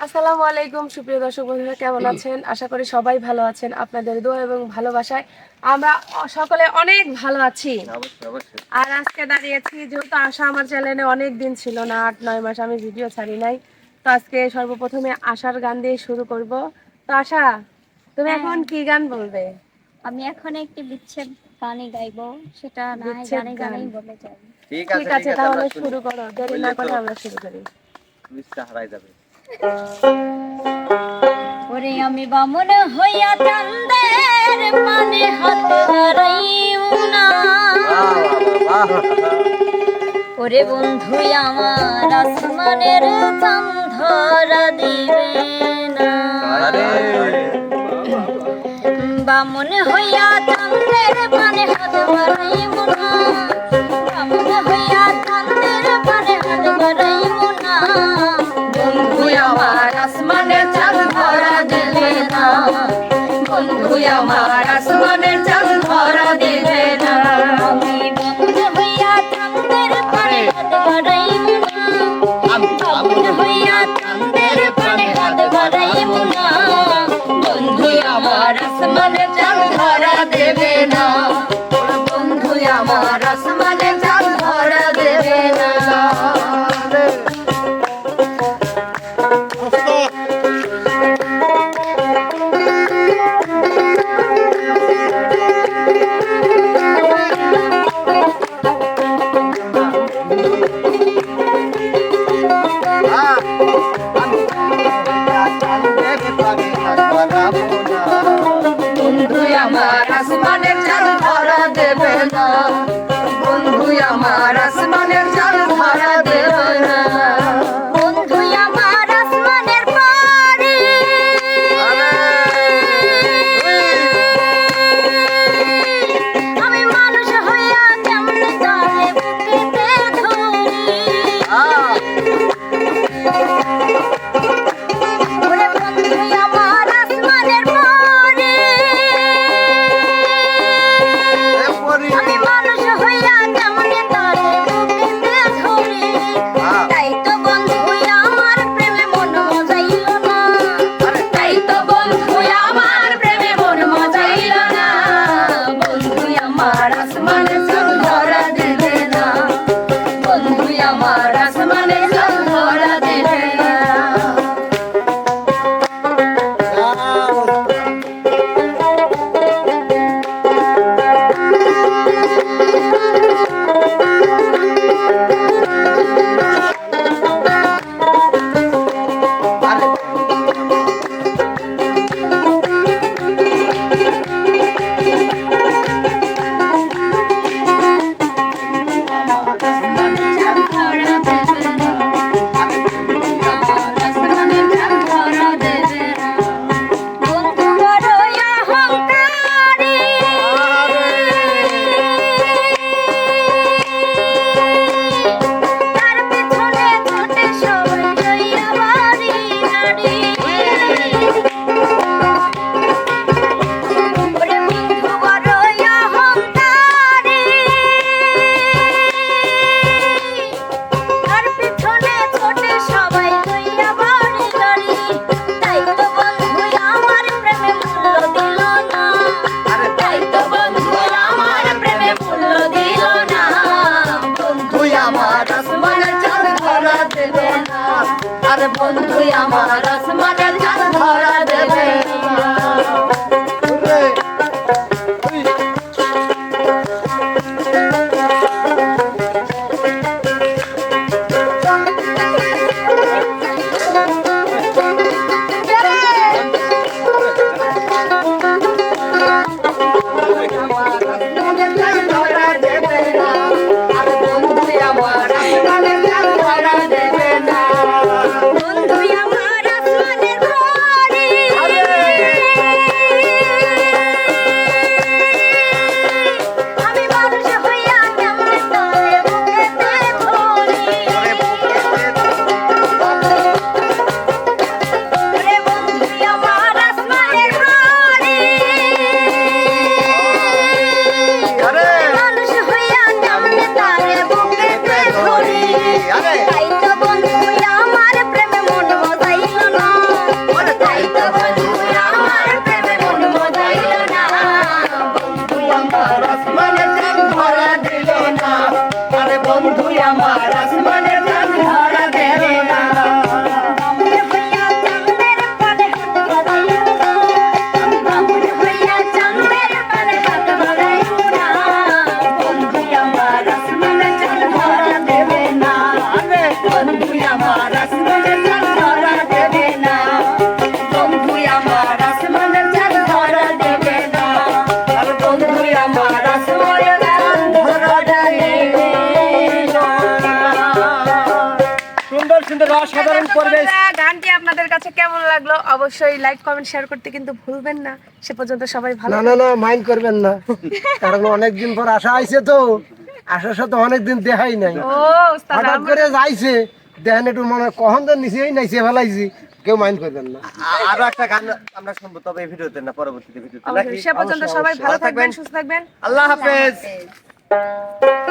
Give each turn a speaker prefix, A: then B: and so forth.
A: আসসালামু আলাইকুম সুপ্রিয় দর্শক বন্ধুরা কেমন আছেন? আশা করি সবাই ভালো আছেন। আপনাদের দোয়া এবং ভালোবাসায় আমরা সকলে অনেক ভালো আছি। আর আজকে দাঁড়িয়েছি যেহেতু আশা আমার চ্যানেলে অনেক দিন ছিল না আট নয় মাস আমি ভিডিও ছাড়ি নাই তো আজকে সর্বপ্রথমে আশার গান দিয়ে শুরু করব। তো আশা তুমি
B: হ্যাঁ।
A: এখন কি গান বলবে?
B: আমি এখন একটি বিচ্ছেদ গানই গাইবো সেটা না
A: বিচ্ছেদ
B: গানে গানেই বলে যাই।
C: ঠিক
A: ঠিক
C: আছে
A: তাহলে শুরু করো দেরি না করে আমরা শুরু করি।
C: ইচ্ছা হারাই যাবে।
B: ওরে আমি বামন হইয়া চান্দের মানে হাত হারাইও না
C: বাহ, বাহ,
B: ওরে বন্ধু আমার আসমানের ধরা দিবে না। বামন হইয়া চান্দের মানে হাত বাড়াইব আমি আসমানে চাঁদ ধরা
D: অসাধারণ পরিবেশ।
A: গানটি আপনাদের কাছে কেমন লাগল? অবশ্যই লাইক কমেন্ট শেয়ার করতে কিন্তু ভুলবেন না। সে পর্যন্ত সবাই ভালো
D: না না না মাইন্ড করবেন না। কারণ অনেকদিন পর আশা আইছে তো। আসার সাথে অনেকদিন দেখাই নাই।
A: ও উস্তাদ
D: হঠাৎ
A: আমার-
D: করে যাইছে। দেখেন একটু মনে হয় কখন তো নিচেই নাইছে ফেলাইছি। কেউ মাইন্ড করবেন না।
E: আরও একটা গান আমরা শুনব তবে এই ভিডিওতে না পরবর্তীতে ভিডিওতে।
A: সে পর্যন্ত সবাই ভালো থাকবেন। সুস্থ থাকবেন।
E: আল্লাহ হাফেজ।
B: হাফেজ।